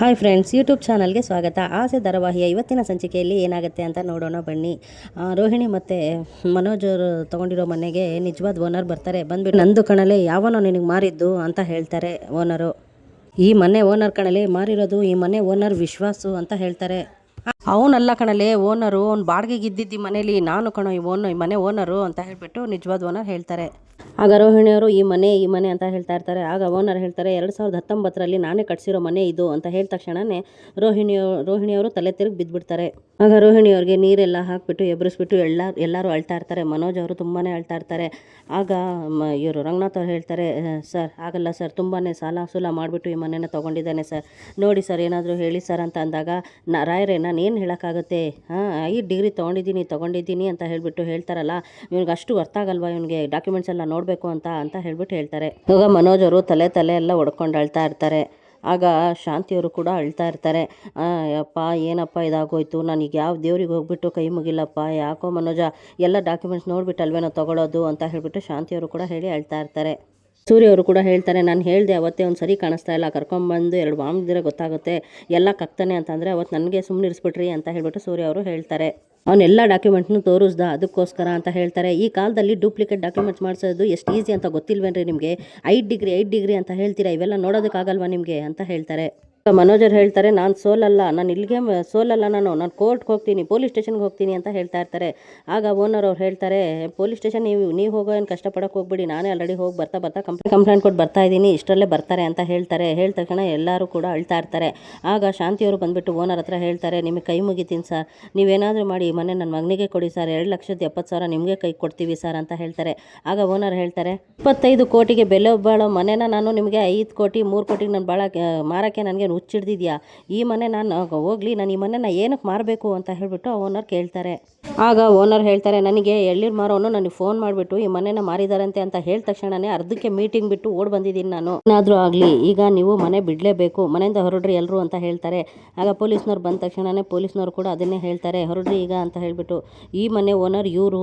Hi friends, YouTube ಚಾನಲ್ಗೆ ಸ್ವಾಗತ. ಆಸೆ ಧಾರಾವಾಹಿಯ ಇವತ್ತಿನ ಸಂಚಿಕೆಯಲ್ಲಿ ಏನಾಗುತ್ತೆ ಅಂತ ನೋಡೋಣ ಬನ್ನಿ. ರೋಹಿಣಿ ಮತ್ತು ಮನೋಜ್ ಅವರು ತೊಗೊಂಡಿರೋ ಮನೆಗೆ ನಿಜವಾದ ಓನರ್ ಬರ್ತಾರೆ. ಬಂದ್ಬಿಟ್ಟು ನಂದು ಕಣಲೆ ಯಾವನೋ ನಿನಗೆ ಮಾರಿದ್ದು ಅಂತ ಹೇಳ್ತಾರೆ ಓನರು. ಈ ಮನೆ ಓನರ್ ಕಣಲೆ ಮಾರಿರೋದು ಈ ಮನೆ ಓನರ್ ವಿಶ್ವಾಸು ಅಂತ ಹೇಳ್ತಾರೆ. ಅವನಲ್ಲ ಕಣಲೆ, ಓನರು, ಅವ್ನು ಬಾಡಿಗೆಗೆ ಇದ್ದಿದ್ದು ಮನೇಲಿ, ನಾನು ಕಣೋ ಈ ಓನ್, ಈ ಮನೆ ಓನರು ಅಂತ ಹೇಳ್ಬಿಟ್ಟು ನಿಜವಾದ ಓನರ್ ಹೇಳ್ತಾರೆ. ಆಗ ರೋಹಿಣಿಯವರು, ಈ ಮನೆ ಈ ಮನೆ ಅಂತ ಹೇಳ್ತಾ ಇರ್ತಾರೆ. ಆಗ ಓನರ್ ಹೇಳ್ತಾರೆ, ಎರಡು ಸಾವಿರದ ಹತ್ತೊಂಬತ್ತರಲ್ಲಿ ನಾನೇ ಕಟ್ಸಿರೋ ಮನೆ ಇದು ಅಂತ ಹೇಳಿದ ತಕ್ಷಣನೇ ರೋಹಿಣಿಯವರು ರೋಹಿಣಿಯವರು ತಲೆ ತಿರುಗಿ ಬಿದ್ದುಬಿಡ್ತಾರೆ ಆಗ ರೋಹಿಣಿಯವ್ರಿಗೆ ನೀರೆಲ್ಲ ಹಾಕ್ಬಿಟ್ಟು ಎಬ್ಬರಿಸ್ಬಿಟ್ಟು ಎಲ್ಲ, ಎಲ್ಲರೂ ಅಳ್ತಾ ಇರ್ತಾರೆ. ಮನೋಜ್ ಅವರು ತುಂಬಾ ಅಳ್ತಾ ಇರ್ತಾರೆ. ಆಗ ಇವರು ರಂಗನಾಥ್ ಅವ್ರು ಹೇಳ್ತಾರೆ ಸರ್, ಆಗಲ್ಲ ಸರ್ ತುಂಬಾ ಸಾಲ ಸೂಲ ಮಾಡಿಬಿಟ್ಟು ಈ ಮನೆಯನ್ನು ತೊಗೊಂಡಿದ್ದಾನೆ ಸರ್. ನೋಡಿ ಸರ್, ಏನಾದರೂ ಹೇಳಿ ಸರ್ ಅಂತ ಅಂದಾಗ, ನಾ, ರಾಯರೇ, ನಾನು ಏನು ಹೇಳೋಕ್ಕಾಗುತ್ತೆ? ಹಾಂ, ಐದು ಡಿಗ್ರಿ ತೊಗೊಂಡಿದ್ದೀನಿ ತೊಗೊಂಡಿದ್ದೀನಿ ಅಂತ ಹೇಳಿಬಿಟ್ಟು ಹೇಳ್ತಾರಲ್ಲ, ಇವ್ನಿಗೆ ಅಷ್ಟು ಅರ್ಥ ಆಗಲ್ವಾ ಇವನಿಗೆ? ಡಾಕ್ಯುಮೆಂಟ್ಸ್ ಎಲ್ಲ ನೋಡಬೇಕು ಅಂತ ಅಂತ ಹೇಳ್ಬಿಟ್ಟು ಹೇಳ್ತಾರೆ. ಇವಾಗ ಮನೋಜ್ ಅವರು ತಲೆ ತಲೆ ಎಲ್ಲ ಹೊಡ್ಕೊಂಡು ಅಳ್ತಾ ಇರ್ತಾರೆ. ಆಗ ಶಾಂತಿಯವರು ಕೂಡ ಅಳ್ತಾ ಇರ್ತಾರೆ. ಅಪ್ಪ ಏನಪ್ಪ ಇದಾಗೋಯ್ತು? ನನಗೆ ಯಾವ ದೇವ್ರಿಗೆ ಹೋಗ್ಬಿಟ್ಟು ಕೈ ಮುಗಿಲ್ಲಪ್ಪ ಯಾಕೋ ಮನೋಜ, ಎಲ್ಲ ಡಾಕ್ಯುಮೆಂಟ್ಸ್ ನೋಡ್ಬಿಟ್ಟು ಅಲ್ವೇನೋ ತಗೊಳ್ಳೋದು ಅಂತ ಹೇಳಿಬಿಟ್ಟು ಶಾಂತಿಯವರು ಕೂಡ ಹೇಳಿ ಅಳ್ತಾ ಇರ್ತಾರೆ. ಸೂರ್ಯ ಅವರು ಕೂಡ ಹೇಳ್ತಾರೆ, ನಾನು ಹೇಳಿದೆ ಅವತ್ತೇ ಒಂದು ಸರಿ ಕಾಣಿಸ್ತಾ ಇಲ್ಲ, ಕರ್ಕೊಂಬಂದು ಎರಡು ಬಾಂಬ್ದಿರ ಗೊತ್ತಾಗುತ್ತೆ, ಎಲ್ಲ ಕಕ್ತಾನೆ ಅಂತಂದರೆ ಅವತ್ತು ನನಗೆ ಸುಮ್ಮನೆ ಇರಿಸ್ಬಿಟ್ರಿ ಅಂತ ಹೇಳಿಬಿಟ್ಟು ಸೂರ್ಯ ಅವರು ಹೇಳ್ತಾರೆ ಅವನ್ನೆಲ್ಲ ಡಾಕ್ಯುಮೆಂಟ್ನು ತೋರಿಸ್ದ, ಅದಕ್ಕೋಸ್ಕರ ಅಂತ ಹೇಳ್ತಾರೆ. ಈ ಕಾಲದಲ್ಲಿ ಡೂಪ್ಲಿಕೇಟ್ ಡಾಕ್ಯುಮೆಂಟ್ಸ್ ಮಾಡಿಸೋದು ಎಷ್ಟು ಈಸಿ ಅಂತ ಗೊತ್ತಿಲ್ವೇನ್ರಿ ನಿಮಗೆ? ಐದು ಡಿಗ್ರಿ ಐದು ಡಿಗ್ರಿ ಅಂತ ಹೇಳ್ತೀರಾ? ಇವೆಲ್ಲ ನೋಡೋದಕ್ಕಾಗಲ್ವಾ ನಿಮಗೆ? ಅಂತ ಹೇಳ್ತಾರೆ. ಮನೋಜರ್ ಹೇಳ್ತಾರೆ, ನಾನು ಸೋಲಲ್ಲ, ನಾನು ಇಲ್ಲಿಗೆ, ಸೋಲಲ್ಲ ನಾನು ನಾನು ಕೋರ್ಟ್ಗೆ ಹೋಗ್ತೀನಿ, ಪೊಲೀಸ್ ಸ್ಟೇಷನ್ಗೆ ಹೋಗ್ತೀನಿ ಅಂತ ಹೇಳ್ತಾ ಇರ್ತಾರೆ. ಆಗ ಓನರ್ ಅವ್ರು ಹೇಳ್ತಾರೆ, ಪೊಲೀಸ್ ಸ್ಟೇಷನ್ ನೀವು ನೀವು ಹೋಗೋ ಏನು ಕಷ್ಟಪಡಕ್ಕೆ ಹೋಗ್ಬಿಡಿ, ನಾನೇ ಆಲ್ರೆಡಿ ಹೋಗಿ ಬರ್ತಾ ಬರ್ತಾ ಕಂಪ್ಲೇಂಟ್ ಕಂಪ್ಲೇಂಟ್ ಕೊಟ್ಟು ಬರ್ತಾ ಇದ್ದೀನಿ, ಇಷ್ಟರಲ್ಲೇ ಬರ್ತಾರೆ ಅಂತ ಹೇಳ್ತಾರೆ. ಹೇಳಿದ ತಕ್ಷಣ ಎಲ್ಲರೂ ಕೂಡ ಅಳ್ತಾ ಇರ್ತಾರೆ. ಆಗ ಶಾಂತಿಯವರು ಬಂದುಬಿಟ್ಟು ಓನರ್ ಹತ್ರ ಹೇಳ್ತಾರೆ, ನಿಮಗೆ ಕೈ ಮುಗಿತೀನಿ ಸರ್, ನೀವೇನಾದರೂ ಮಾಡಿ ಮನೆ ನನ್ನ ಮಗನಿಗೆ ಕೊಡಿ ಸರ್, ಎರಡು ಲಕ್ಷದ ಎಪ್ಪತ್ತು ಸಾವಿರ ನಿಮಗೆ ಕೈ ಕೊಡ್ತೀವಿ ಸರ್ ಅಂತ ಹೇಳ್ತಾರೆ. ಆಗ ಓನರ್ ಹೇಳ್ತಾರೆ, ಇಪ್ಪತ್ತೈದು ಕೋಟಿಗೆ ಬೆಲೆ ಬಾಳೋ ಮನೆನ ನಾನು ನಿಮಗೆ ಐದು ಕೋಟಿ, ಮೂರು ಕೋಟಿಗೆ ನಾನು ಭಾಳ ಮಾರೋಕ್ಕೆ ನನಗೆ ಹುಚ್ಚಿಡ್ದಿದ್ಯಾ? ಈ ಮನೆ ನಾನು ಹೋಗ್ಲಿ, ನಾನು ಈ ಮನೆನ ಏನಕ್ಕೆ ಮಾರಬೇಕು ಅಂತ ಹೇಳ್ಬಿಟ್ಟು ಓನರ್ ಕೇಳ್ತಾರೆ. ಆಗ ಓನರ್ ಹೇಳ್ತಾರೆ, ನನಗೆ ಎಳ್ಳಿರ್ ಮಾರೋನು ನನಗೆ ಫೋನ್ ಮಾಡಿಬಿಟ್ಟು ಈ ಮನೆನ ಮಾರಿದಾರಂತೆ ಅಂತ ಹೇಳಿದ ತಕ್ಷಣನೇ ಅರ್ಧಕ್ಕೆ ಮೀಟಿಂಗ್ ಬಿಟ್ಟು ಓಡ್ ಬಂದಿದ್ದೀನಿ ನಾನು. ಏನಾದರೂ ಆಗಲಿ, ಈಗ ನೀವು ಮನೆ ಬಿಡಲೇಬೇಕು, ಮನೆಯಿಂದ ಹೊರಡ್ರಿ ಎಲ್ಲರೂ ಅಂತ ಹೇಳ್ತಾರೆ. ಆಗ ಪೊಲೀಸ್ನವ್ರು ಬಂದ ತಕ್ಷಣನೇ ಪೊಲೀಸ್ನವ್ರು ಕೂಡ ಅದನ್ನೇ ಹೇಳ್ತಾರೆ, ಹೊರಡ್ರಿ ಈಗ ಅಂತ ಹೇಳಿಬಿಟ್ಟು, ಈ ಮನೆ ಓನರ್ ಇವರು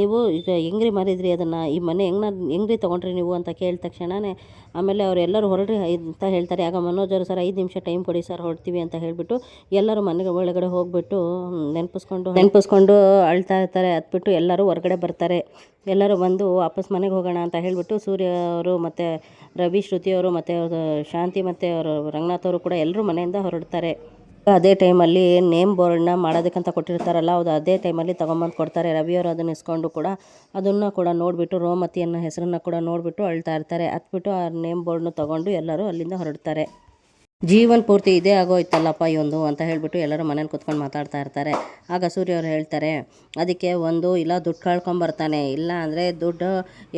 ನೀವು ಈಗ ಹೆಂಗ್ರಿ ಮಾರಿದ್ರಿ ಅದನ್ನು? ಈ ಮನೆ ಹೆಂಗ್ ಹೆಂಗ್ರಿ ತೊಗೊಂಡ್ರಿ ನೀವು? ಅಂತ ಕೇಳಿದ ತಕ್ಷಣನೇ ಆಮೇಲೆ ಅವರೆಲ್ಲರೂ ಹೊರಡ್ರಿ ಅಂತ ಹೇಳ್ತಾರೆ. ಆಗ ಮನೋಜರು ಅವರು ಐದು ನಿಮಿಷ ಟೈಮ್ ಕೊಡಿ ಸರ್, ಹೊರಡ್ತೀವಿ ಅಂತ ಹೇಳಿಬಿಟ್ಟು ಎಲ್ಲರೂ ಮನೆಗೆ ಒಳಗಡೆ ಹೋಗ್ಬಿಟ್ಟು ನೆನಪಿಸ್ಕೊಂಡು ನೆನಪಿಸ್ಕೊಂಡು ಅಳ್ತಾ ಇರ್ತಾರೆ. ಹತ್ಬಿಟ್ಟು ಎಲ್ಲರೂ ಹೊರಗಡೆ ಬರ್ತಾರೆ. ಎಲ್ಲರೂ ಬಂದು ವಾಪಸ್ ಮನೆಗೆ ಹೋಗೋಣ ಅಂತ ಹೇಳಿಬಿಟ್ಟು ಸೂರ್ಯ ಅವರು ಮತ್ತು ರವಿ, ಶ್ರುತಿ ಅವರು ಮತ್ತು ಶಾಂತಿ ಮತ್ತು ಅವರು ರಂಗನಾಥ್ ಅವರು ಕೂಡ ಎಲ್ಲರೂ ಮನೆಯಿಂದ ಹೊರಡ್ತಾರೆ. ಅದೇ ಟೈಮಲ್ಲಿ ನೇಮ್ ಬೋರ್ಡ್ನ ಮಾಡೋದಕ್ಕಂತ ಕೊಟ್ಟಿರ್ತಾರಲ್ಲ, ಅದು ಅದೇ ಟೈಮಲ್ಲಿ ತೊಗೊಂಬಂದು ಕೊಡ್ತಾರೆ. ರವಿಯವರು ಅದನ್ನು ಇಸ್ಕೊಂಡು ಕೂಡ ಅದನ್ನು ಕೂಡ ನೋಡಿಬಿಟ್ಟು ರೋಮತಿ ಅನ್ನೋ ಹೆಸರನ್ನ ಕೂಡ ನೋಡಿಬಿಟ್ಟು ಅಳ್ತಾ ಇರ್ತಾರೆ. ಹತ್ಬಿಟ್ಟು ಆ ನೇಮ್ ಬೋರ್ಡ್ನ ತೊಗೊಂಡು ಎಲ್ಲರೂ ಅಲ್ಲಿಂದ ಹೊರಡ್ತಾರೆ. ಜೀವನ ಪೂರ್ತಿ ಇದೇ ಆಗೋಯ್ತಲ್ಲಪ್ಪ ಇವೊಂದು ಅಂತ ಹೇಳ್ಬಿಟ್ಟು ಎಲ್ಲರೂ ಮನೇಲಿ ಕುತ್ಕೊಂಡು ಮಾತಾಡ್ತಾ ಇರ್ತಾರೆ. ಆಗ ಸೂರ್ಯ ಅವ್ರು ಹೇಳ್ತಾರೆ, ಅದಕ್ಕೆ ಒಂದು ಇಲ್ಲ ದುಡ್ಡು ಕಳ್ಕೊಂಬರ್ತಾನೆ, ಇಲ್ಲ ಅಂದರೆ ದುಡ್ಡು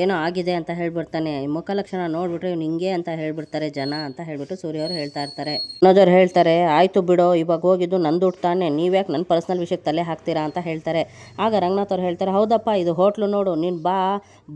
ಏನೋ ಆಗಿದೆ ಅಂತ ಹೇಳ್ಬಿಡ್ತಾನೆ. ಈ ಮುಖ ಲಕ್ಷಣ ನೋಡ್ಬಿಟ್ರೆ ಇವ್ನು ಹಿಂಗೆ ಅಂತ ಹೇಳ್ಬಿಡ್ತಾರೆ ಜನ ಅಂತ ಹೇಳ್ಬಿಟ್ಟು ಸೂರ್ಯ ಅವರು ಹೇಳ್ತಾ ಇರ್ತಾರೆ. ಅನ್ನೋದವ್ರು ಹೇಳ್ತಾರೆ, ಆಯಿತು ಬಿಡೋ, ಇವಾಗ ಹೋಗಿದ್ದು ನನ್ನ ದುಡ್ಡು ತಾನೆ ನೀವ್ಯಾಕೆ ನನ್ನ ಪರ್ಸ್ನಲ್ ವಿಷಯಕ್ಕೆ ತಲೆ ಹಾಕ್ತೀರಾ ಅಂತ ಹೇಳ್ತಾರೆ. ಆಗ ರಂಗನಾಥ್ ಅವ್ರು ಹೇಳ್ತಾರೆ, ಹೌದಪ್ಪ, ಇದು ಹೋಟ್ಲು ನೋಡು, ನೀನು ಬಾ,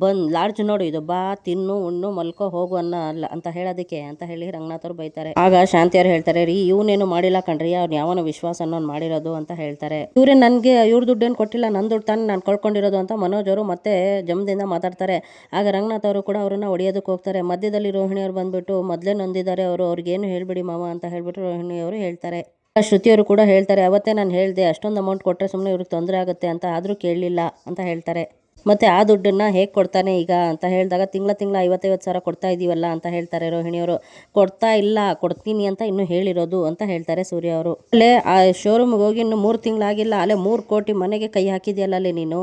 ಬಂದು, ಲಾಡ್ಜ್ ನೋಡು, ಇದು ಬಾ, ತಿನ್ನು, ಉಣ್ಣು, ಮಲ್ಕೋ, ಹೋಗು ಅನ್ನೋ ಅಲ್ಲ ಅಂತ ಹೇಳೋದಕ್ಕೆ ಅಂತ ಹೇಳಿ ರಂಗನಾಥ್ ಅವ್ರು ಬೈತಾರೆ. ಆಗ ಶಾಂತಿ ಅವ್ರು ಹೇಳ್ತಾರೆ, ರೀ, ಇವನೇನು ಮಾಡಿಲ್ಲ ಕಣ್ರಿ, ಅವ್ನು ಯಾವನ ವಿಶ್ವಾಸ ಅನ್ನೋನ್ ಮಾಡಿರೋದು ಅಂತ ಹೇಳ್ತಾರೆ. ಇವ್ರೆ ನನಗೆ ಇವ್ರ ದುಡ್ಡೇನು ಕೊಟ್ಟಿಲ್ಲ ನನ್ನ ದುಡ್ಡು ತಾನೇ ನಾನು ಕಳ್ಕೊಂಡಿರೋದು ಅಂತ ಮನೋಜ್ ಅವರು ಮತ್ತೆ ಜಮದಿಂದ ಮಾತಾಡ್ತಾರೆ. ಆಗ ರಂಗನಾಥ್ ಅವರು ಕೂಡ ಅವ್ರನ್ನ ಹೊಡಿಯೋದಕ್ಕೆ ಹೋಗ್ತಾರೆ. ಮಧ್ಯದಲ್ಲಿ ರೋಹಿಣಿ ಅವ್ರು ಬಂದ್ಬಿಟ್ಟು ಮೊದಲೇ ನೊಂದಿದ್ದಾರೆ ಅವರು ಅವ್ರಿಗೇನು ಹೇಳ್ಬಿಡಿ ಮಾವ ಅಂತ ಹೇಳ್ಬಿಟ್ಟು ರೋಹಿಣಿ ಅವರು ಹೇಳ್ತಾರೆ. ಶ್ರುತಿಯವರು ಕೂಡ ಹೇಳ್ತಾರೆ, ಅವತ್ತೇ ನಾನು ಹೇಳಿದೆ, ಅಷ್ಟೊಂದು ಅಮೌಂಟ್ ಕೊಟ್ಟರೆ ಸುಮ್ಮನೆ ಇವ್ರಿಗೆ ತೊಂದರೆ ಆಗುತ್ತೆ ಅಂತ, ಆದರೂ ಕೇಳಲಿಲ್ಲ ಅಂತ ಹೇಳ್ತಾರೆ. ಮತ್ತು ಆ ದುಡ್ಡನ್ನು ಹೇಗೆ ಕೊಡ್ತಾನೆ ಈಗ ಅಂತ ಹೇಳಿದಾಗ ತಿಂಗಳ ತಿಂಗಳ ಐವತ್ತೈವತ್ತು ಸಾವಿರ ಕೊಡ್ತಾ ಇದ್ದೀವಲ್ಲ ಅಂತ ಹೇಳ್ತಾರೆ ರೋಹಿಣಿಯವರು. ಕೊಡ್ತಾ ಇಲ್ಲ, ಕೊಡ್ತೀನಿ ಅಂತ ಇನ್ನೂ ಹೇಳಿರೋದು ಅಂತ ಹೇಳ್ತಾರೆ ಸೂರ್ಯ ಅವರು. ಅಲ್ಲೇ ಆ ಶೋರೂಮ್ಗೆ ಹೋಗಿ ಇನ್ನು ಮೂರು ತಿಂಗಳಾಗಿಲ್ಲ ಅಲ್ಲೇ ಮೂರು ಕೋಟಿ ಮನೆಗೆ ಕೈ ಹಾಕಿದ್ಯಲ್ಲ ಅಲ್ಲಿ ನೀನು?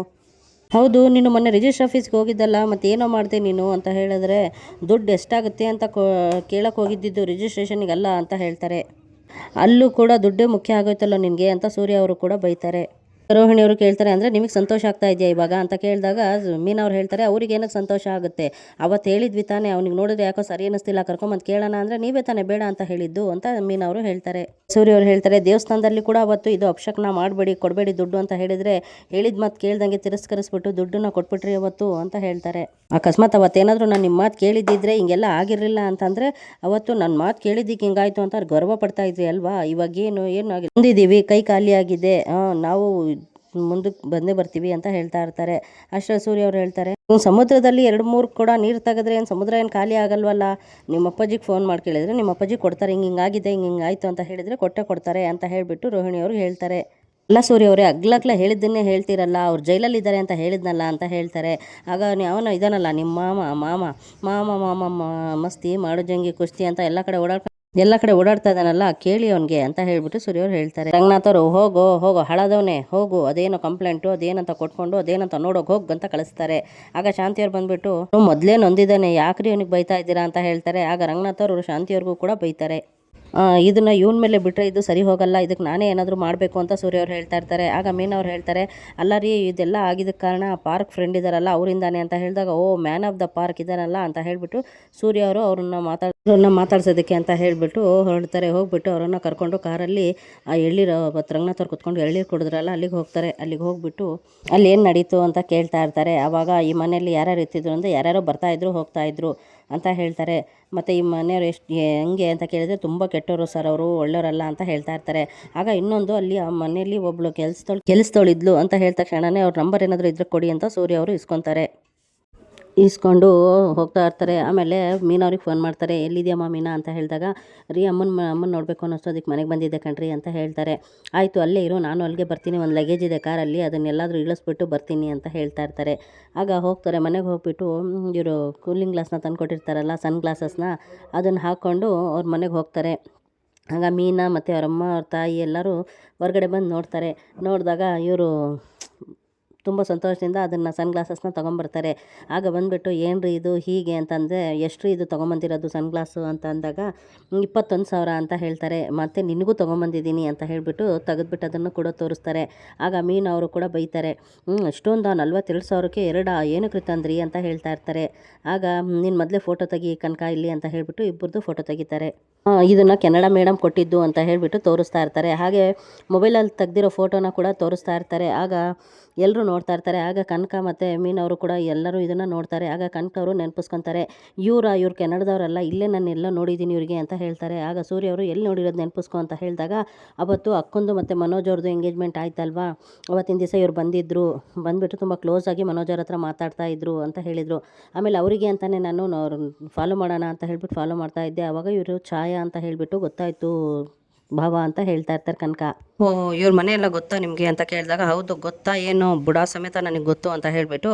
ಹೌದು, ನೀನು ಮೊನ್ನೆ ರಿಜಿಸ್ಟ್ರ್ ಆಫೀಸ್ಗೆ ಹೋಗಿದ್ದಲ್ಲ, ಮತ್ತು ಏನೋ ಮಾಡಿದೆ ನೀನು ಅಂತ ಹೇಳಿದ್ರೆ ದುಡ್ಡು ಎಷ್ಟಾಗುತ್ತೆ ಅಂತ ಕೋ ಕೇಳಕ್ಕೆ ಹೋಗಿದ್ದಿದ್ದು ರಿಜಿಸ್ಟ್ರೇಷನಿಗಲ್ಲ ಅಂತ ಹೇಳ್ತಾರೆ. ಅಲ್ಲೂ ಕೂಡ ದುಡ್ಡೇ ಮುಖ್ಯ ಆಗೋಯ್ತಲ್ಲ ನಿನಗೆ ಅಂತ ಸೂರ್ಯ ಅವರು ಕೂಡ ಬೈತಾರೆ. ರೋಹಿಣಿ ಅವರು ಕೇಳ್ತಾರೆ ಅಂದರೆ ನಿಮಗೆ ಸಂತೋಷ ಆಗ್ತಾ ಇದೆಯಾ ಇವಾಗ ಅಂತ ಕೇಳಿದಾಗ ಮೀನವ್ರು ಹೇಳ್ತಾರೆ, ಅವ್ರಿಗೆ ಏನಕ್ಕೆ ಸಂತೋಷ ಆಗುತ್ತೆ? ಅವತ್ತು ಹೇಳಿದ್ವಿ ತಾನೇ, ಅವ್ನಿಗೆ ನೋಡಿದ್ರೆ ಯಾಕೋ ಸರಿ ಅನ್ನಿಸ್ತಿಲ್ಲ ಕರ್ಕೊಂಬಂದು ಕೇಳೋಣ ಅಂದರೆ ನೀವೇ ತಾನೇ ಬೇಡ ಅಂತ ಹೇಳಿದ್ದು ಅಂತ ಮೀನವರು ಹೇಳ್ತಾರೆ. ಸೂರ್ಯ ಅವ್ರು ಹೇಳ್ತಾರೆ, ದೇವಸ್ಥಾನದಲ್ಲಿ ಕೂಡ ಅವತ್ತು ಇದು ಅಪಶಕ್ನ ಮಾಡಬೇಡಿ, ಕೊಡಬೇಡಿ ದುಡ್ಡು ಅಂತ ಹೇಳಿದರೆ ಹೇಳಿದ ಮಾತು ಕೇಳ್ದಂಗೆ ತಿರಸ್ಕರಿಸ್ಬಿಟ್ಟು ದುಡ್ಡನ್ನ ಕೊಟ್ಬಿಟ್ರಿ ಅವತ್ತು ಅಂತ ಹೇಳ್ತಾರೆ. ಅಕಸ್ಮಾತ್ ಅವತ್ತೇನಾದರೂ ನಾನು ನಿಮ್ಮ ಮಾತು ಕೇಳಿದ್ದಿದ್ರೆ ಹಿಂಗೆಲ್ಲ ಆಗಿರಲಿಲ್ಲ ಅಂತಂದರೆ ಅವತ್ತು ನನ್ನ ಮಾತು ಕೇಳಿದ್ದಕ್ಕೆ ಹಿಂಗಾಯಿತು ಅಂತ ಗರ್ವ ಪಡ್ತಾ ಇದ್ರಿ ಅಲ್ವಾ? ಇವಾಗೇನು ಏನು ಆಗಿಲ್ಲ ಆಗಿದೆ ಬಂದಿದ್ದೀವಿ, ಕೈ ಖಾಲಿಯಾಗಿದೆ ನಾವು ಮುಂದಕ್ಕೆ ಬಂದೇ ಬರ್ತೀವಿ ಅಂತ ಹೇಳ್ತಾ ಇರ್ತಾರೆ. ಅಷ್ಟ್ರ ಸೂರ್ಯ ಅವ್ರು ಹೇಳ್ತಾರೆ "ಹ್ಮ್, ಸಮುದ್ರದಲ್ಲಿ ಎರಡು ಮೂರು ಕೂಡ ನೀರು ತೆಗೆದ್ರೆ ಏನು ಸಮುದ್ರ ಏನು ಖಾಲಿ ಆಗಲ್ವಲ್ಲ? ನಿಮ್ಮ ಅಪ್ಪಾಜಿಗೆ ಫೋನ್ ಮಾಡಿ ಕೇಳಿದರೆ ನಿಮ್ಮ ಅಪ್ಪಾಜಿ ಕೊಡ್ತಾರೆ ಹಿಂಗೆ ಹಿಂಗಾಗಿದೆ ಹಿಂಗೆ ಹಿಂಗಾಯ್ತು ಅಂತ ಹೇಳಿದರೆ ಕೊಟ್ಟೆ ಕೊಡ್ತಾರೆ ಅಂತ ಹೇಳಿಬಿಟ್ಟು ರೋಹಿಣಿ ಅವರು ಹೇಳ್ತಾರೆ. ಅಲ್ಲ ಸೂರ್ಯ ಅವರೇ ಅಗ್ಲಗ್ಲ ಹೇಳಿದ್ದನ್ನೇ ಹೇಳ್ತಿರಲ್ಲ ಅವ್ರು ಜೈಲಲ್ಲಿದ್ದಾರೆ ಅಂತ ಹೇಳಿದ್ನಲ್ಲ ಅಂತ ಹೇಳ್ತಾರೆ. ಆಗ ಅವನು ಇದಾನಲ್ಲ ನಿಮ್ಮ ಮಾಮ ಮಾಮ ಮಾಮ ಮಾಮ ಮಸ್ತಿ ಮಾಡೋ ಜಂಗಿ ಕುಸ್ತಿ ಅಂತ ಎಲ್ಲ ಕಡೆ ಓಡಾಡ್ಕೊಂಡು ಎಲ್ಲ ಕಡೆ ಓಡಾಡ್ತಾ ಇದ್ದಾನಲ್ಲ, ಕೇಳಿ ಅವನಿಗೆ ಅಂತ ಹೇಳ್ಬಿಟ್ಟು ಸೂರ್ಯ ಅವ್ರು ಹೇಳ್ತಾರೆ. ರಂಗನಾಥ್ ಅವರು ಹೋಗೋ ಹೋಗೋ, ಹಳದವನೇ, ಹೋಗು, ಅದೇನೋ ಕಂಪ್ಲೇಂಟು ಅದೇನಂತ ಕೊಟ್ಕೊಂಡು, ಅದೇನಂತ ನೋಡೋಕೆ ಹೋಗ್ ಅಂತ ಕಳಿಸ್ತಾರೆ. ಆಗ ಶಾಂತಿಯವ್ರು ಬಂದ್ಬಿಟ್ಟು "ಅವ್ನು ಮೊದಲೇ ನೊಂದಿದ್ದಾನೆ, ಯಾಕ್ರಿ ಅವನಿಗೆ ಬೈತಾ ಇದ್ದೀರಾ? ಅಂತ ಹೇಳ್ತಾರೆ. ಆಗ ರಂಗನಾಥ್ ಅವರು ಶಾಂತಿಯವ್ರಿಗೂ ಕೂಡ ಬೈತಾರೆ. ಇದನ್ನ ಇವನ ಮೇಲೆ ಬಿಟ್ಟರೆ ಇದು ಸರಿ ಹೋಗಲ್ಲ ಇದಕ್ಕೆ ನಾನೇ ಏನಾದರೂ ಮಾಡಬೇಕು ಅಂತ ಸೂರ್ಯ ಅವ್ರು ಹೇಳ್ತಾ ಇರ್ತಾರೆ. ಆಗ ಮೀನ್ ಅವ್ರು ಹೇಳ್ತಾರೆ, ಅಲ್ಲ ರೀ, ಇದೆಲ್ಲ ಆಗಿದ್ದಕ್ಕೆ ಕಾರಣ ಪಾರ್ಕ್ ಫ್ರೆಂಡ್ ಇದ್ದಾರಲ್ಲ ಅವರಿಂದಾನೆ ಅಂತ ಹೇಳಿದಾಗ, oh man of the park ಇದ್ದಾರಲ್ಲ ಅಂತ ಹೇಳಿಬಿಟ್ಟು ಸೂರ್ಯ ಅವರು ಅವ್ರನ್ನ ಮಾತಾಡ್, ಅವ್ರನ್ನ ಮಾತಾಡ್ಸೋದಕ್ಕೆ ಅಂತ ಹೇಳಿಬಿಟ್ಟು ಹೊರಡ್ತಾರೆ. ಹೋಗ್ಬಿಟ್ಟು ಅವರನ್ನು ಕರ್ಕೊಂಡು ಕಾರಲ್ಲಿ ಆ ಎಳ್ಳೀರು ಪತ್ರಂಗನ ಅವ್ರು ಕುತ್ಕೊಂಡು ಎಳ್ಳೀರು ಕುಡಿದ್ರಲ್ಲ, ಅಲ್ಲಿಗೆ ಹೋಗ್ತಾರೆ. ಅಲ್ಲಿಗೆ ಹೋಗ್ಬಿಟ್ಟು ಅಲ್ಲಿ ಏನು ನಡೀತು ಅಂತ ಕೇಳ್ತಾ ಇರ್ತಾರೆ. ಆವಾಗ ಈ ಮನೆಯಲ್ಲಿ ಯಾರ್ಯಾರು ಇರ್ತಿದ್ರು ಅಂದರೆ, ಯಾರ್ಯಾರೋ ಬರ್ತಾಯಿದ್ರು ಹೋಗ್ತಾಯಿದ್ರು ಅಂತ ಹೇಳ್ತಾರೆ. ಮತ್ತು ಈ ಮನೆಯವ್ರು ಎಷ್ಟು ಹೆಂಗೆ ಅಂತ ಕೇಳಿದ್ರೆ ತುಂಬ ಕೆಟ್ಟವರು ಸರ್ ಅವರು, ಒಳ್ಳೆಯವರಲ್ಲ ಅಂತ ಹೇಳ್ತಾ ಇರ್ತಾರೆ. ಆಗ ಇನ್ನೊಂದು ಅಲ್ಲಿ ಆ ಮನೆಯಲ್ಲಿ ಒಬ್ಬಳು ಕೆಲ್ಸದವಳು ಕೆಲಸದವಳಿದ್ಲು ಅಂತ ಹೇಳಿದ ತಕ್ಷಣವೇ ಅವ್ರ ನಂಬರ್ ಏನಾದರೂ ಇದ್ರೆ ಕೊಡಿ ಅಂತ ಸೂರ್ಯ ಅವರು ಇಸ್ಕೊತಾರೆ. ಇಸ್ಕೊಂಡು ಹೋಗ್ತಾ ಇರ್ತಾರೆ. ಆಮೇಲೆ ಮೀನವ್ರಿಗೆ ಫೋನ್ ಮಾಡ್ತಾರೆ ಎಲ್ಲಿದೆಯಮ್ಮ ಮೀನಾ ಅಂತ ಹೇಳಿದಾಗ, ರೀ ಅಮ್ಮನ ಅಮ್ಮನ ನೋಡಬೇಕು ಅನ್ನಿಸ್ತು, ಅದಕ್ಕೆ ಮನೆಗೆ ಬಂದಿದ್ದೆ ಕಣ್ರಿ ಅಂತ ಹೇಳ್ತಾರೆ. ಆಯಿತು, ಅಲ್ಲೇ ಇರು, ನಾನು ಅಲ್ಲಿಗೆ ಬರ್ತೀನಿ, ಒಂದು ಲಗೇಜ್ ಇದೆ ಕಾರಲ್ಲಿ ಅದನ್ನೆಲ್ಲಾದರೂ ಇಳಿಸ್ಬಿಟ್ಟು ಬರ್ತೀನಿ ಅಂತ ಹೇಳ್ತಾ ಇರ್ತಾರೆ. ಆಗ ಹೋಗ್ತಾರೆ, ಮನೆಗೆ ಹೋಗ್ಬಿಟ್ಟು ಇವರು ಕೂಲಿಂಗ್ ಗ್ಲಾಸ್ನ ತಂದುಕೊಟ್ಟಿರ್ತಾರಲ್ಲ ಸನ್ ಗ್ಲಾಸಸ್ನ ಅದನ್ನು ಹಾಕ್ಕೊಂಡು ಅವ್ರ ಮನೆಗೆ ಹೋಗ್ತಾರೆ. ಆಗ ಮೀನಾ ಮತ್ತು ಅವರಮ್ಮ ಅವ್ರ ತಾಯಿ ಎಲ್ಲರೂ ಹೊರಗಡೆ ಬಂದು ನೋಡ್ತಾರೆ. ನೋಡಿದಾಗ ಇವರು ತುಂಬ ಸಂತೋಷದಿಂದ ಅದನ್ನು ಸನ್ ಗ್ಲಾಸಸ್ನ ತೊಗೊಂಬರ್ತಾರೆ. ಆಗ ಬಂದುಬಿಟ್ಟು ಏನು ರೀ ಇದು, ಹೀಗೆ ಅಂತಂದರೆ ಎಷ್ಟು ಇದು ತೊಗೊಂಬಂದಿರೋದು ಸನ್ ಗ್ಲಾಸು ಅಂತ ಅಂದಾಗ, ಇಪ್ಪತ್ತೊಂದು ಸಾವಿರ ಅಂತ ಹೇಳ್ತಾರೆ. ಮತ್ತು ನಿನಗೂ ತೊಗೊಂಬಂದಿದ್ದೀನಿ ಅಂತ ಹೇಳಿಬಿಟ್ಟು ತೆಗೆದ್ಬಿಟ್ಟು ಅದನ್ನು ಕೂಡ ತೋರಿಸ್ತಾರೆ. ಆಗ ಮೀನು ಅವರು ಕೂಡ ಬೈತಾರೆ ಅಷ್ಟೊಂದು ನಲ್ವತ್ತೆರಡು ಸಾವಿರಕ್ಕೆ ಎರಡು ಏನಕ್ಕೆ ತಂದ್ರಿ ಅಂತ ಹೇಳ್ತಾ ಇರ್ತಾರೆ. ಆಗ ನಿನ್ನ ಮೊದಲೇ ಫೋಟೋ ತೆಗಿ ಕನಕ ಇಲ್ಲಿ ಅಂತ ಹೇಳಿಬಿಟ್ಟು ಇಬ್ಬರದು ಫೋಟೋ ತೆಗಿತಾರೆ. ಇದನ್ನು ಕೆನಡಾ ಮೇಡಮ್ ಕೊಟ್ಟಿದ್ದು ಅಂತ ಹೇಳಿಬಿಟ್ಟು ತೋರಿಸ್ತಾ ಇರ್ತಾರೆ. ಹಾಗೆ ಮೊಬೈಲಲ್ಲಿ ತೆಗ್ದಿರೋ ಫೋಟೋನ ಕೂಡ ತೋರಿಸ್ತಾ ಇರ್ತಾರೆ. ಆಗ ಎಲ್ಲರೂ ನೋಡ್ತಾ ಇರ್ತಾರೆ. ಆಗ ಕನಕ ಮತ್ತು ಮೀನವರು ಕೂಡ ಎಲ್ಲರೂ ಇದನ್ನು ನೋಡ್ತಾರೆ. ಆಗ ಕನಕ ಅವರು ನೆನಪಿಸ್ಕೊತಾರೆ, ಇವರ, ಇವ್ರು ಕೆನಡದವರಲ್ಲ ಇಲ್ಲೇ ನಾನು ಎಲ್ಲ ನೋಡಿದ್ದೀನಿ ಇವರಿಗೆ ಅಂತ ಹೇಳ್ತಾರೆ. ಆಗ ಸೂರ್ಯ ಅವರು, ಎಲ್ಲಿ ನೋಡಿರೋದು ನೆನಪಿಸ್ಕೊ ಅಂತ ಹೇಳಿದಾಗ, ಅವತ್ತು ಅಕ್ಕೊಂದು ಮತ್ತು ಮನೋಜ್ ಅವ್ರದ್ದು ಎಂಗೇಜ್ಮೆಂಟ್ ಆಯ್ತಲ್ವಾ? ಅವತ್ತಿನ ದಿವಸ ಇವ್ರು ಬಂದಿದ್ದರು ಬಂದುಬಿಟ್ಟು ತುಂಬ ಕ್ಲೋಸ್ ಆಗಿ ಮನೋಜ್ ಅವ್ರ ಹತ್ರ ಮಾತಾಡ್ತಾ ಇದ್ರು ಅಂತ ಹೇಳಿದರು. ಆಮೇಲೆ ಅವರಿಗೆ ಅಂತಲೇ ನಾನು ಫಾಲೋ ಮಾಡೋಣ ಅಂತ ಹೇಳ್ಬಿಟ್ಟು ಫಾಲೋ ಮಾಡ್ತಾ ಇದ್ದೆ. ಆವಾಗ ಇವರು ಛಾಯಾ ಅಂತ ಹೇಳಿಬಿಟ್ಟು ಗೊತ್ತಾಯಿತು ಭಾವ ಅಂತ ಹೇಳ್ತಾ ಇರ್ತಾರೆ ಕನಕ. ಓ ಇವ್ರ ಮನೆ ಎಲ್ಲ ಗೊತ್ತಾ ನಿಮಗೆ ಅಂತ ಕೇಳಿದಾಗ, ಹೌದು, ಗೊತ್ತಾ, ಏನು, ಬುಡ ಸಮೇತ ನನಗೆ ಗೊತ್ತು ಅಂತ ಹೇಳಿಬಿಟ್ಟು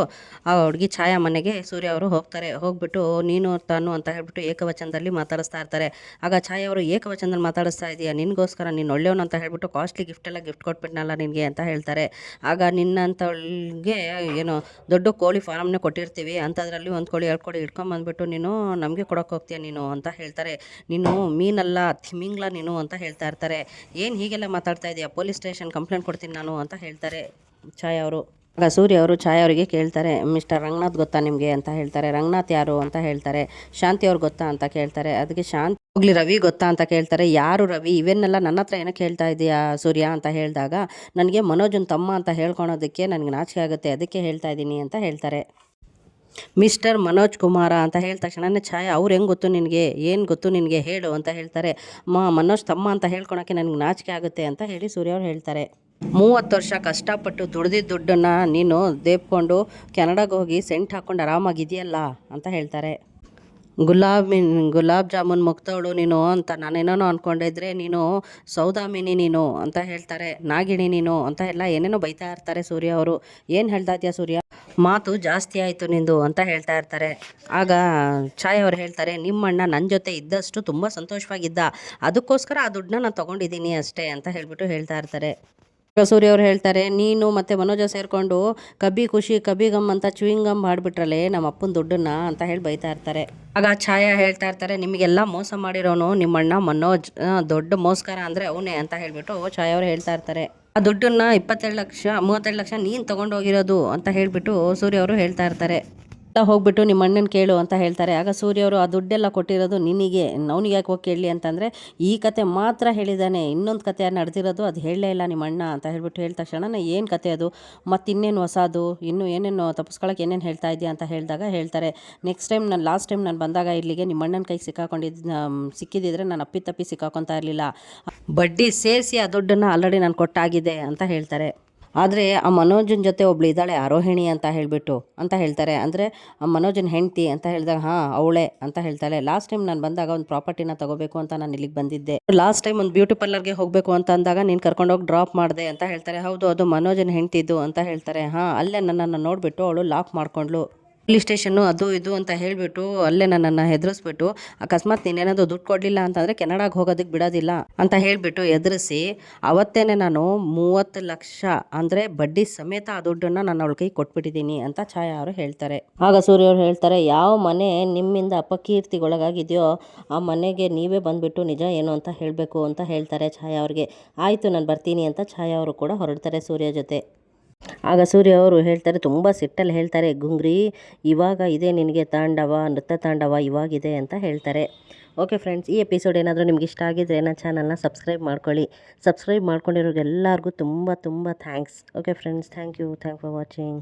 ಆ ಹುಡುಗಿ ಛಾಯಾ ಮನೆಗೆ ಸೂರ್ಯ ಅವರು ಹೋಗ್ತಾರೆ. ಹೋಗ್ಬಿಟ್ಟು, ನೀನು ತಾನು ಅಂತ ಹೇಳಿಬಿಟ್ಟು ಏಕವಚನದಲ್ಲಿ ಮಾತಾಡಿಸ್ತಾ ಇರ್ತಾರೆ. ಆಗ ಛಾಯಾ ಅವರು ಏಕವಚನದಲ್ಲಿ ಮಾತಾಡಿಸ್ತಾ ಇದೆಯಾ? ನಿನಗೋಸ್ಕರ ನೀನು ಒಳ್ಳೆಯವನು ಅಂತ ಹೇಳಿಬಿಟ್ಟು ಕಾಸ್ಟ್ಲಿ ಗಿಫ್ಟ್ ಎಲ್ಲ ಗಿಫ್ಟ್ ಕೊಟ್ಬಿಟ್ನಲ್ಲ ನಿನಗೆ ಅಂತ ಹೇಳ್ತಾರೆ. ಆಗ ನಿನ್ನಂಥವಳಿಗೆ, ಏನು, ದೊಡ್ಡ ಕೋಳಿ ಫಾರಮ್ನೇ ಕೊಟ್ಟಿರ್ತೀವಿ, ಅಂಥದ್ರಲ್ಲಿ ಒಂದು ಕೋಳಿ, ಎರಡು ಕೋಳಿ ಇಟ್ಕೊಂಬಂದ್ಬಿಟ್ಟು ನೀನು ನಮಗೆ ಕೊಡೋಕೆ ಹೋಗ್ತೀಯ ನೀನು ಅಂತ ಹೇಳ್ತಾರೆ. ನೀನು ಮೀನಲ್ಲ, ತಿಮಿಂಗ್ಲ ನೀನು ಅಂತ ಹೇಳ್ತಾ ಇರ್ತಾರೆ. ಏನು ಹೀಗೆಲ್ಲ ಮಾತಾಡ್ತಾ ಇದೆಯಾ ಪೊಲೀಸ್ ಸ್ಟೇಷನ್ ಕಂಪ್ಲೇಂಟ್ ಕೊಡ್ತೀನಿ ನಾನು ಅಂತ ಹೇಳ್ತಾರೆ ಛಾಯಾ ಅವರು. ಆಗ ಸೂರ್ಯ ಅವರು ಛಾಯಾ ಅವರಿಗೆ ಕೇಳ್ತಾರೆ ಮಿಸ್ಟರ್ ರಂಗನಾಥ್ ಗೊತ್ತಾ ನಿಮಗೆ? ಅಂತ ಹೇಳ್ತಾರೆ. ರಂಗನಾಥ್ ಯಾರು? ಅಂತ ಹೇಳ್ತಾರೆ. ಶಾಂತಿ ಅವ್ರು ಗೊತ್ತಾ? ಅಂತ ಕೇಳ್ತಾರೆ. ಅದಕ್ಕೆ ಶಾಂತಿ ಹೋಗ್ಲಿ, ರವಿ ಗೊತ್ತಾ? ಅಂತ ಕೇಳ್ತಾರೆ. ಯಾರು ರವಿ? ಇವನ್ನೆಲ್ಲ ನನ್ನ ಹತ್ರ ಏನೋ ಹೇಳ್ತಾ ಇದೆಯಾ ಸೂರ್ಯ? ಅಂತ ಹೇಳಿದಾಗ, ನನಗೆ ಮನೋಜನ್ ತಮ್ಮ ಅಂತ ಹೇಳ್ಕೊಳೋದಕ್ಕೆ ನನಗೆ ನಾಚಿಕೆ ಆಗುತ್ತೆ, ಅದಕ್ಕೆ ಹೇಳ್ತಾ ಇದ್ದೀನಿ ಅಂತ ಹೇಳ್ತಾರೆ. ಮಿಸ್ಟರ್ ಮನೋಜ್ ಕುಮಾರ ಅಂತ ಹೇಳಿದ ತಕ್ಷಣನೇ ಛಾಯಾ, ಅವ್ರು ಹೆಂಗೆ ಗೊತ್ತು ನಿನಗೆ? ಏನು ಗೊತ್ತು ನಿನಗೆ? ಹೇಳು ಅಂತ ಹೇಳ್ತಾರೆ. ಮಾ, ಮನೋಜ್ ತಮ್ಮ ಅಂತ ಹೇಳ್ಕೊಳಕ್ಕೆ ನನಗೆ ನಾಚಿಕೆ ಆಗುತ್ತೆ ಅಂತ ಹೇಳಿ ಸೂರ್ಯ ಅವ್ರು ಹೇಳ್ತಾರೆ. ಮೂವತ್ತು ವರ್ಷ ಕಷ್ಟಪಟ್ಟು ದುಡ್ದಿದ್ದ ದುಡ್ಡನ್ನು ನೀನು ದೇಪ್ಕೊಂಡು ಕೆನಡಾಗೆ ಹೋಗಿ ಸೆಂಟ್ ಹಾಕ್ಕೊಂಡು ಆರಾಮಾಗಿದೆಯಲ್ಲ ಅಂತ ಹೇಳ್ತಾರೆ. ಗುಲಾಬ್ ಮೀನ್, ಗುಲಾಬ್ ಜಾಮೂನ್ ಮುಗ್ತವಳು ನೀನು ಅಂತ ನಾನೇನೋ ಅಂದ್ಕೊಂಡಿದ್ರೆ ನೀನು ಸೌದಾಮಿನಿ ನೀನು ಅಂತ ಹೇಳ್ತಾರೆ, ನಾಗಿಣಿ ನೀನು ಅಂತ ಎಲ್ಲ ಏನೇನೋ ಬೈತಾ ಇರ್ತಾರೆ ಸೂರ್ಯ ಅವರು. ಏನು ಹೇಳ್ತಾ ಇದೆಯಾ ಸೂರ್ಯ? ಮಾತು ಜಾಸ್ತಿ ಆಯಿತು ನಿಂದು ಅಂತ ಹೇಳ್ತಾ ಇರ್ತಾರೆ. ಆಗ ಛಾಯ್ ಅವ್ರು ಹೇಳ್ತಾರೆ ನಿಮ್ಮಣ್ಣ ನನ್ನ ಜೊತೆ ಇದ್ದಷ್ಟು ತುಂಬ ಸಂತೋಷವಾಗಿದ್ದ. ಅದಕ್ಕೋಸ್ಕರ ಆ ದುಡ್ಡನ್ನ ನಾನು ತೊಗೊಂಡಿದ್ದೀನಿ ಅಷ್ಟೇ ಅಂತ ಹೇಳಿಬಿಟ್ಟು ಹೇಳ್ತಾ ಇರ್ತಾರೆ. ಸೂರ್ಯ ಅವ್ರು ಹೇಳ್ತಾರೆ, ನೀನು ಮತ್ತು ಮನೋಜ ಸೇರಿಕೊಂಡು ಕಬ್ಬಿ ಖುಷಿ, ಕಬ್ಬಿ ಗಮ್ ಅಂತ ಚುಯಿಂಗ್ ಗಮ್ ಮಾಡಿಬಿಟ್ರಲ್ಲೇ ನಮ್ಮ ಅಪ್ಪನ ದುಡ್ಡನ್ನ ಅಂತ ಹೇಳಿ ಬೈತಾ ಇರ್ತಾರೆ. ಆಗ ಛಾಯಾ ಹೇಳ್ತಾ ಇರ್ತಾರೆ, ನಿಮಗೆಲ್ಲ ಮೋಸ ಮಾಡಿರೋನು ನಿಮ್ಮಣ್ಣ ಮನೋಜ್ ದೊಡ್ಡ ಮೋಸ್ಕರ ಅಂದರೆ ಅವನೇ ಅಂತ ಹೇಳ್ಬಿಟ್ಟು ಛಾಯಾ ಅವ್ರು ಹೇಳ್ತಾ ಇರ್ತಾರೆ. ಆ ದುಡ್ಡನ್ನ ಇಪ್ಪತ್ತೆರಡು ಲಕ್ಷ, ಮೂವತ್ತೆರಡು ಲಕ್ಷ ನೀನು ತಗೊಂಡೋಗಿರೋದು ಅಂತ ಹೇಳಿಬಿಟ್ಟು ಸೂರ್ಯ ಅವರು ಹೇಳ್ತಾ ಇರ್ತಾರೆ. ಹೋಗ್ಬಿಟ್ಟು ನಿಮ್ಮ ಅಣ್ಣನ ಕೇಳು ಅಂತ ಹೇಳ್ತಾರೆ. ಆಗ ಸೂರ್ಯ ಅವರು ಆ ದುಡ್ಡೆಲ್ಲ ಕೊಟ್ಟಿರೋದು ನಿನಗೆ, ಅವನಿಗೆ ಯಾಕೆ ಹೋಗಿ ಕೇಳಲಿ ಅಂತಂದರೆ, ಈ ಕತೆ ಮಾತ್ರ ಹೇಳಿದ್ದಾನೆ ಇನ್ನೊಂದು ಕತೆ ನಡೆದಿರೋದು ಅದು ಹೇಳಲೇ ಇಲ್ಲ ನಿಮ್ಮ ಅಣ್ಣ ಅಂತ ಹೇಳ್ಬಿಟ್ಟು ಹೇಳಿದ ತಕ್ಷಣ ಏನು ಕತೆ ಅದು? ಮತ್ತು ಇನ್ನೇನು ಹೊಸದು? ಇನ್ನೂ ಏನೇನು ತಪ್ಪಿಸ್ಕೊಳಕ್ಕೆ ಏನೇನು ಹೇಳ್ತಾ ಇದೆಯಾ? ಅಂತ ಹೇಳಿದಾಗ ಹೇಳ್ತಾರೆ ನೆಕ್ಸ್ಟ್ ಟೈಮ್ ನಾನು ಲಾಸ್ಟ್ ಟೈಮ್ ನಾನು ಬಂದಾಗ ಇಲ್ಲಿಗೆ ನಿಮ್ಮ ಅಣ್ಣನ ಕೈಗೆ ಸಿಕ್ಕಾಕೊಂಡಿದ್ದು ಸಿಕ್ಕಿದ್ದಿದ್ರೆ ನಾನು ಅಪ್ಪಿ ತಪ್ಪಿ ಸಿಕ್ಕಾಕೊತಾ ಇರಲಿಲ್ಲ. ಬಡ್ಡಿ ಸೇರಿಸಿ ಆ ದುಡ್ಡನ್ನು ಆಲ್ರೆಡಿ ನಾನು ಕೊಟ್ಟಾಗಿದೆ, ಅಂತ ಹೇಳ್ತಾರೆ. ಆದರೆ ಆ ಮನೋಜನ ಜೊತೆ ಒಬ್ಳು ಇದ್ದಾಳೆ, ಆರೋಹಿಣಿ ಅಂತ ಹೇಳಿಬಿಟ್ಟು ಅಂತ ಹೇಳ್ತಾರೆ. ಅಂದರೆ ಆ ಮನೋಜನ ಹೆಂಡತಿ ಅಂತ ಹೇಳಿದಾಗ, ಹಾಂ, ಅವಳೆ ಅಂತ ಹೇಳ್ತಾಳೆ. ಲಾಸ್ಟ್ ಟೈಮ್ ನಾನು ಬಂದಾಗ ಒಂದು ಪ್ರಾಪರ್ಟಿನ ತಗೋಬೇಕು ಅಂತ ನಾನು ಇಲ್ಲಿಗೆ ಬಂದಿದ್ದೆ. ಲಾಸ್ಟ್ ಟೈಮ್ ಒಂದು ಬ್ಯೂಟಿ ಪಾರ್ಲರ್ಗೆ ಹೋಗಬೇಕು ಅಂತ ಅಂದಾಗ ನೀನು ಕರ್ಕೊಂಡೋಗಿ ಡ್ರಾಪ್ ಮಾಡಿದೆ ಅಂತ ಹೇಳ್ತಾರೆ. ಹೌದು, ಅದು ಮನೋಜನ ಹೆಂಡ್ತಿದ್ದು ಅಂತ ಹೇಳ್ತಾರೆ. ಹಾಂ, ಅಲ್ಲೇ ನನ್ನನ್ನು ನೋಡಿಬಿಟ್ಟು ಅವಳು ಲಾಕ್ ಮಾಡ್ಕೊಂಡ್ಳು. ಪೊಲೀಸ್ ಸ್ಟೇಷನ್ನು ಅದು ಇದು ಅಂತ ಹೇಳಿಬಿಟ್ಟು ಅಲ್ಲೇ ನನ್ನನ್ನು ಹೆದರಿಸ್ಬಿಟ್ಟು, ಅಕಸ್ಮಾತ್ ನೀನೇನಾದರೂ ದುಡ್ಡು ಕೊಡಲಿಲ್ಲ ಅಂತಂದರೆ ಕೆನಡಾಗೆ ಹೋಗೋದಕ್ಕೆ ಬಿಡೋದಿಲ್ಲ ಅಂತ ಹೇಳಿಬಿಟ್ಟು ಎದುರಿಸಿ ಅವತ್ತೇ ನಾನು ಮೂವತ್ತು ಲಕ್ಷ ಅಂದರೆ ಬಡ್ಡಿ ಸಮೇತ ಆ ದುಡ್ಡನ್ನು ನಾನು ಅವಳ ಕೈ ಕೊಟ್ಬಿಟ್ಟಿದ್ದೀನಿ ಅಂತ ಛಾಯಾ ಅವರು ಹೇಳ್ತಾರೆ. ಆಗ ಸೂರ್ಯ ಅವರು ಹೇಳ್ತಾರೆ, ಯಾವ ಮನೆ ನಿಮ್ಮಿಂದ ಅಪಕೀರ್ತಿಗೊಳಗಾಗಿದೆಯೋ ಆ ಮನೆಗೆ ನೀವೇ ಬಂದುಬಿಟ್ಟು ನಿಜ ಏನು ಅಂತ ಹೇಳಬೇಕು ಅಂತ ಹೇಳ್ತಾರೆ ಛಾಯಾ ಅವ್ರಿಗೆ. ಆಯಿತು, ನಾನು ಬರ್ತೀನಿ ಅಂತ ಛಾಯಾ ಅವರು ಕೂಡ ಹೊರಡ್ತಾರೆ ಸೂರ್ಯ ಜೊತೆ. ಆಗ ಸೂರ್ಯ ಅವರು ಹೇಳ್ತಾರೆ, ತುಂಬ ಸಿಟ್ಟಲ್ಲಿ ಹೇಳ್ತಾರೆ, ಗುಂಗ್ರಿ, ಇವಾಗ ಇದೆ ನಿನಗೆ ತಾಂಡವ, ನೃತ್ಯ ತಾಂಡವ ಇವಾಗಿದೆ ಅಂತ ಹೇಳ್ತಾರೆ. ಓಕೆ ಫ್ರೆಂಡ್ಸ್ ಈ ಎಪಿಸೋಡ್ ಏನಾದರೂ ನಿಮ್ಗೆ ಇಷ್ಟ ಆಗಿದ್ರೆ ನನ್ನ ಚಾನಲ್ನ ಸಬ್ಸ್ಕ್ರೈಬ್ ಮಾಡ್ಕೊಳ್ಳಿ. ಸಬ್ಸ್ಕ್ರೈಬ್ ಮಾಡ್ಕೊಂಡಿರೋರಿಗೆಲ್ಲರಿಗೂ ತುಂಬ ತುಂಬ thanks okay friends thank you thank for watching